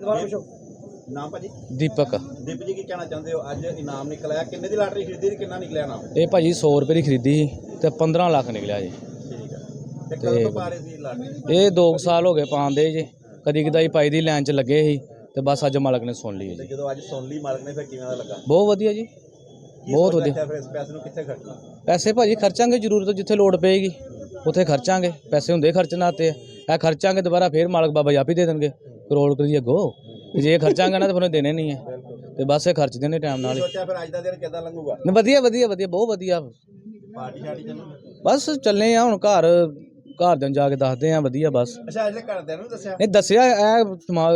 ਦੁਬਾਰਾ ਪੁੱਛੋ। ਨਾਮ ਭਾਜੀ? ਦੀਪਕ। ਦੀਪ ਜੀ ਕੀ ਕਹਿਣਾ ਚਾਹੁੰਦੇ ਹੋ? ਅੱਜ ਇਨਾਮ ਨਿਕਲਿਆ। ਕਿੰਨੇ ਦੀ ਲਾਟਰੀ ਖਰੀਦੀ ਤੇ ਕਿੰਨਾ ਨਿਕਲਿਆ ਨਾਮ ਇਹ ਭਾਜੀ 100 ਰੁਪਏ ਦੀ ਖਰੀਦੀ ਸੀ ਤੇ 15 ਲੱਖ ਨਿਕਲਿਆ ਜੀ। ਠੀਕ ਹੈ ਤੇ ਕਦੋਂ ਤੋਂ ਪਾ ਰਹੇ ਸੀ ਲਾਟਰੀ? ਇਹ 2 ਸਾਲ ਹੋ ਗਏ ਪਾਉਂਦੇ ਜੀ। ਕਦੀ ਕਦਾਈ ਪਾਈ ਦੀ ਲਾਈਨ 'ਚ ਲੱਗੇ ਸੀ ਤੇ ਬਸ ਅੱਜ ਮਾਲਕ ਨੇ ਸੁਣ ਲਈ ਹੈ ਤੇ ਜੀ। ਜਦੋਂ ਅੱਜ ਸੁਣ ਲਈ ਮਾਲਕ ਨੇ ਫਿਰ ਕਿਵੇਂ ਦਾ ਲੱਗਾ? ਬਹੁਤ ਵਧੀਆ ਜੀ। ਕੀ ਬਹੁਤ ਵਧੀਆ। ਰੱਖਿਆ ਫਿਰ ਇਸ ਪੈਸੇ ਨੂੰ ਕਿੱਥੇ ਖਰਚਣਾ? ਪੈਸੇ ਭਾਜੀ ਖਰਚਾਂਗੇ ਜ਼ਰੂਰਤ ਜਿੱਥੇ ਲੋੜ ਪਏਗੀ ਉੱਥੇ ਖਰਚਾਂਗੇ। ਪੈਸੇ ਹੁੰਦੇ ਖਰਚਣ ਆਤੇ ਇਹ ਖਰਚਾਂਗੇ ਦੁਬਾਰਾ ਫੇਰ ਮਾਲਕ ਬਾਬਾ ਆਪ ਹੀ ਦੇ ਦੇਣਗੇ। ਕਰੋੜ ਰੁਪਏ ਅੱਗੋ। ਤੇ ਜੇ ਖਰਚਾਂਗੇ ਨਾ ਤਾਂ ਫਿਰ ਦੇਣੇ ਨਹੀਂ ਹੈ ਤੇ ਬਸ ਇਹ ਖਰਚਦੇ ਨੇ ਟਾਈਮ ਨਾਲ ਹੀ। ਸੋਚਿਆ ਫਿਰ ਅੱਜ ਦਾ ਦਿਨ ਕਿੱਦਾਂ ਲੰਘੂਗਾ? ਨਹੀਂ, ਵਧੀਆ ਵਧੀਆ ਵਧੀਆ ਬਹੁਤ ਵਧੀਆ। ਪਾਰਟੀ ਸ਼ਾਰਟੀ ਚੱਲੂ ਬਸ ਚੱਲੇ ਆ ਹੁਣ ਘਰ ਘਰ ਦੇ ਜਾ ਕੇ ਦੱਸਦੇ ਆ ਵਧੀਆ ਬਸ। ਅੱਛਾ ਅਜੇ ਘਰਦਿਆਂ ਨੂੰ ਦੱਸਿਆ? ਇਹ ਦੱਸਿਆ ਇਹ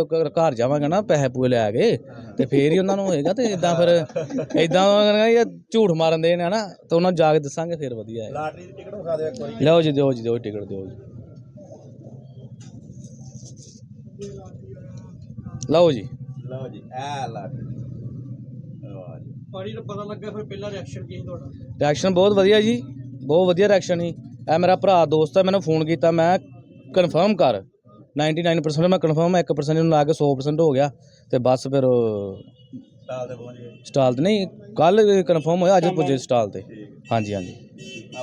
ਘ- ਘਰ ਜਾਵਾਂਗਾ ਨਾ ਪੈਸੇ ਪੂਏ ਲੈ ਕੇ ਤੇ ਫੇਰ ਹੀ ਉਹਨਾਂ ਨੂੰ ਹੋਏਗਾ ਤੇ ਇਦਾਂ ਫਿਰ ਇਦਾਂ ਇਹ ਝੂਠ ਮਾਰਨ ਦੇ ਨੇ ਨਾ ਤੇ ਉਹਨਾਂ ਨੂੰ ਜਾ ਕੇ ਦੱਸਾਂਗੇ ਫਿਰ ਵਧੀਆ ਹੈ। ਲਾਟਰੀ ਦੀ ਟਿਕਟ ਵਿਖਾ ਦਿਓ ਇੱਕ ਵਾਰੀ। ਲਓ ਜੀ ਦਿਓ ਜੀ ਦਿਓ ਟਿਕਟ ਦਿਓ ਜੀ। ਲਓ ਜੀ। ਲਓ ਜੀ ਵਾਹ ਜੀ। ਪਾਣੀ ਦਾ ਪਤਾ ਲੱਗਾ ਫਿਰ ਪਹਿਲਾ ਰਿਐਕਸ਼ਨ ਕੀ ਸੀ ਤੁਹਾਡਾ? ਰਿਐਕਸ਼ਨ ਬਹੁਤ ਵਧੀਆ ਜੀ ਬਹੁਤ ਵਧੀਆ ਰਿਐਕਸ਼ਨ ਸੀ। ਇਹ ਮੇਰਾ ਭਰਾ ਦੋਸਤ ਹੈ ਮੈਨੂੰ ਫੋਨ ਕੀਤਾ ਮੈਂ ਕਨਫਰਮ ਕਰ। 99% ਮੈਂ ਕਨਫਰਮ 1% ਨੂੰ ਲਾ ਕੇ 100% ਹੋ ਗਿਆ। ਤੇ ਬਸ ਫਿਰ ਸਾਲ ਦੇ ਪਹੁੰਚ ਗਏ। ਸਟਾਲ ਤੇ ਨਹੀਂ ਕੱਲ ਕਨਫਰਮ ਹੋਇਆ ਅੱਜ ਪੁੱਜੇ ਸਟਾਲ ਤੇ। ਹਾਂਜੀ ਹਾਂਜੀ। ਆ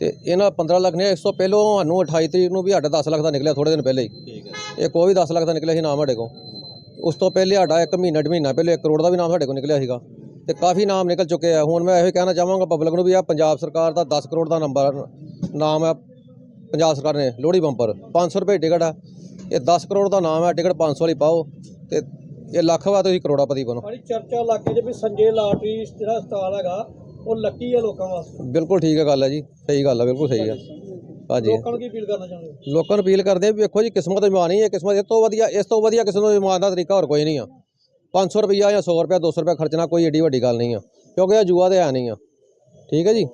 ਤੇ ਇਹਨਾਂ 15 ਲੱਖ ਨੇ ਇਸ ਤੋਂ ਪਹਿਲਾਂ ਸਾਨੂੰ 28 ਤਰੀਕ ਨੂੰ ਵੀ ਸਾਡਾ 10 ਲੱਖ ਦਾ ਨਿਕਲਿਆ ਥੋੜੇ ਦਿਨ ਪਹਿਲੇ ਹੀ। ਠੀਕ ਹੈ ਇਹ ਕੋਈ 10 ਲੱਖ ਦਾ ਨਿਕਲਿਆ ਸੀ ਨਾਮ ਸਾਡੇ ਕੋਲ। ਉਸ ਤੋਂ ਪਹਿਲੇ ਸਾਡਾ 1 ਮਹੀਨਾ ਡੇਢ ਮਹੀਨਾ ਪਹਿਲੇ 1 ਕਰੋੜ ਦਾ ਵੀ ਨਾਮ ਸਾਡੇ ਕੋਲ ਨਿਕਲਿਆ ਸੀਗਾ। ਤੇ ਕਾਫੀ ਨਾਮ ਨਿਕਲ ਚੁੱਕੇ ਆ। ਹੁਣ ਮੈਂ ਇਹੋ ਹੀ ਕਹਿਣਾ ਚਾਹਾਂਗਾ ਪਬਲਿਕ ਨੂੰ ਵੀ ਆ ਪੰਜਾਬ ਸਰਕਾਰ ਦਾ 10 ਕਰੋੜ ਦਾ ਨੰਬਰ ਨਾਮ ਹੈ ਪੰਜਾਬ ਸਰਕਾਰ ਨੇ ਲੋਹੜੀ ਬੰਪਰ। 500 ਰੁਪਏ ਟਿਕਟ ਆ। ਇਹ 10 ਕਰੋੜ ਦਾ ਨਾਮ ਹੈ ਟਿਕਟ 500 ਵਾਲੀ ਪਾਓ। ਤੇ ਇਹ ਲੱਖ ਵਾ ਤੁਸੀਂ ਕਰੋੜਾਪਤੀ ਬਣੋ। ਚਰਚਾ ਇਲਾਕੇ 'ਚ ਵੀ ਸੰਜੇ ਲਾਟਰੀ ਜਿਹੜਾ ਸਟਾਲ ਹੈਗਾ ਉਹ ਲੱਕੀ ਹੈ ਲੋਕਾਂ ਵਾਸਤੇ। ਬਿਲਕੁਲ ਠੀਕ ਹੈ ਗੱਲ ਹੈ ਜੀ ਸਹੀ ਗੱਲ ਹੈ ਬਿਲਕੁਲ ਸਹੀ ਹੈ ਹਾਂਜੀ। ਲੋਕਾਂ ਨੂੰ ਕੀ ਅਪੀਲ ਕਰਨਾ ਚਾਹੁੰਦੇ ਹੋ? ਲੋਕਾਂ ਨੂੰ ਅਪੀਲ ਕਰਦੇ ਆ ਵੀ ਵੇਖੋ ਜੀ ਕਿਸਮਤ ਇਮਾਨ ਹੀ ਹੈ ਕਿਸਮਤ ਇਸ ਤੋਂ ਵਧੀਆ ਇਸ ਤੋਂ ਵਧੀਆ ਕਿਸੇ ਨੂੰ ਇਮਾਨ ਦਾ ਤਰੀਕਾ ਹੋਰ ਕੋਈ ਨਹੀਂ ਆ। 500 ਰੁਪਈਆ ਜਾਂ 100 ਰੁਪਇਆ 200 ਰੁਪਇਆ ਖਰਚਣਾ ਕੋਈ ਏਡੀ ਵੱਡੀ ਗੱਲ ਨਹੀਂ ਆ ਕਿਉਂਕਿ ਇਹ ਜੂਆ ਤੇ ਹੈ ਨਹੀਂ ਆ। ਠੀਕ ਹੈ ਜੀ?